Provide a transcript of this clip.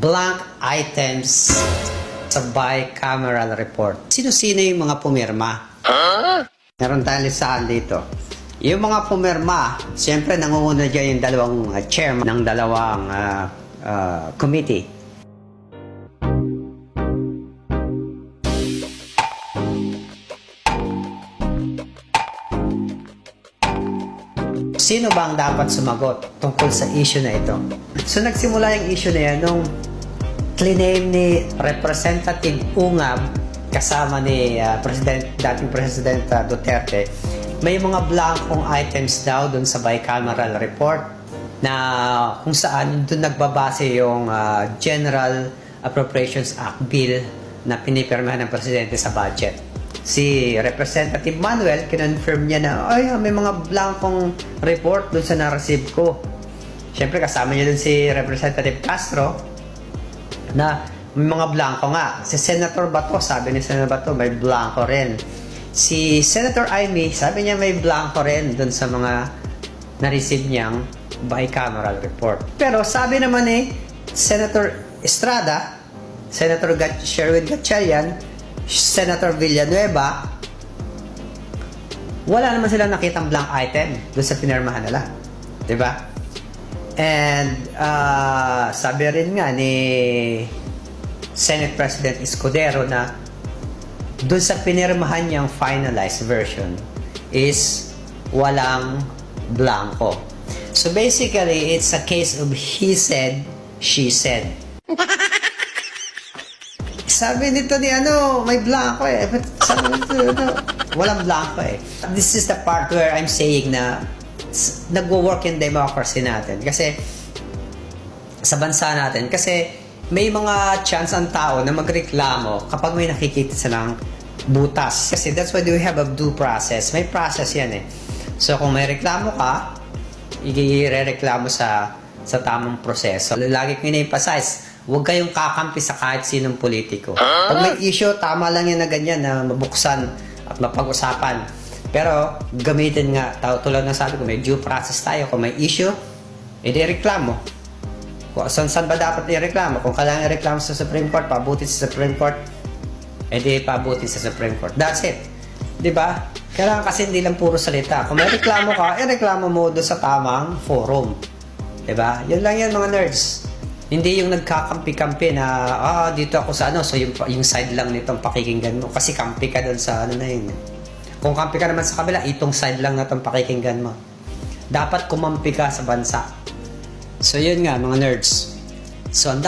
blank items sa bicameral report. Sino-sino yung mga pumirma? Meron tayong listahan dito. Yung mga pumirma, siyempre nangunguna dyan yung dalawang uh, chairman ng dalawang uh, uh, committee. Sino ba ang dapat sumagot tungkol sa issue na ito? So nagsimula yung issue na yan nung claim ni Representative Ungab kasama ni uh, President, dating President uh, Duterte may mga blankong items daw dun sa bicameral report na kung saan dun nagbabase yung uh, General Appropriations Act Bill na pinipirmahan ng Presidente sa budget. Si Representative Manuel, kinonfirm niya na, ay, may mga blankong report dun sa na-receive ko. Siyempre, kasama niya dun si Representative Castro, na may mga blanco nga. Si Senator Bato, sabi ni Senator Bato, may blanco rin. Si Senator Amy, sabi niya may blanco rin dun sa mga na-receive niyang bicameral report. Pero sabi naman ni Senator Estrada, Senator Gat- Sherwin Gatchalian, Senator Villanueva, wala naman silang nakitang blank item dun sa pinirmahan nila. ba? And uh, sabi rin nga ni Senate President Escudero na doon sa pinirmahan niyang finalized version is walang blanco. So basically, it's a case of he said, she said. Sabi nito ni ano, may blanco eh. But sabi nito, ano, walang blanco eh. This is the part where I'm saying na nagwo-work yung democracy natin. Kasi sa bansa natin, kasi may mga chance ang tao na magreklamo kapag may nakikita silang butas. Kasi that's why we have a due process. May process yan eh. So kung may reklamo ka, i-reklamo sa sa tamang proseso. Lagi ko ina-emphasize, huwag kayong kakampi sa kahit sinong politiko. Pag may issue, tama lang yan na ganyan na mabuksan at mapag-usapan. Pero gamitin nga, tao tulad ng sabi ko, may due process tayo. Kung may issue, edi reklamo. Kung saan, saan ba dapat i-reklamo? Kung kailangan i-reklamo sa Supreme Court, pabuti sa Supreme Court, edi pabuti sa Supreme Court. That's it. 'Di ba? Kailangan kasi hindi lang puro salita. Kung may reklamo ka, i-reklamo mo doon sa tamang forum. 'Di ba? Yun lang yan mga nerds. Hindi yung nagkakampi-kampi na, ah, dito ako sa ano, so yung, yung side lang nitong pakikinggan mo. Kasi kampi ka doon sa ano na yun. Kung kampi ka naman sa kabila, itong side lang na itong pakikinggan mo. Dapat kumampi ka sa bansa. So yun nga, mga nerds. So ang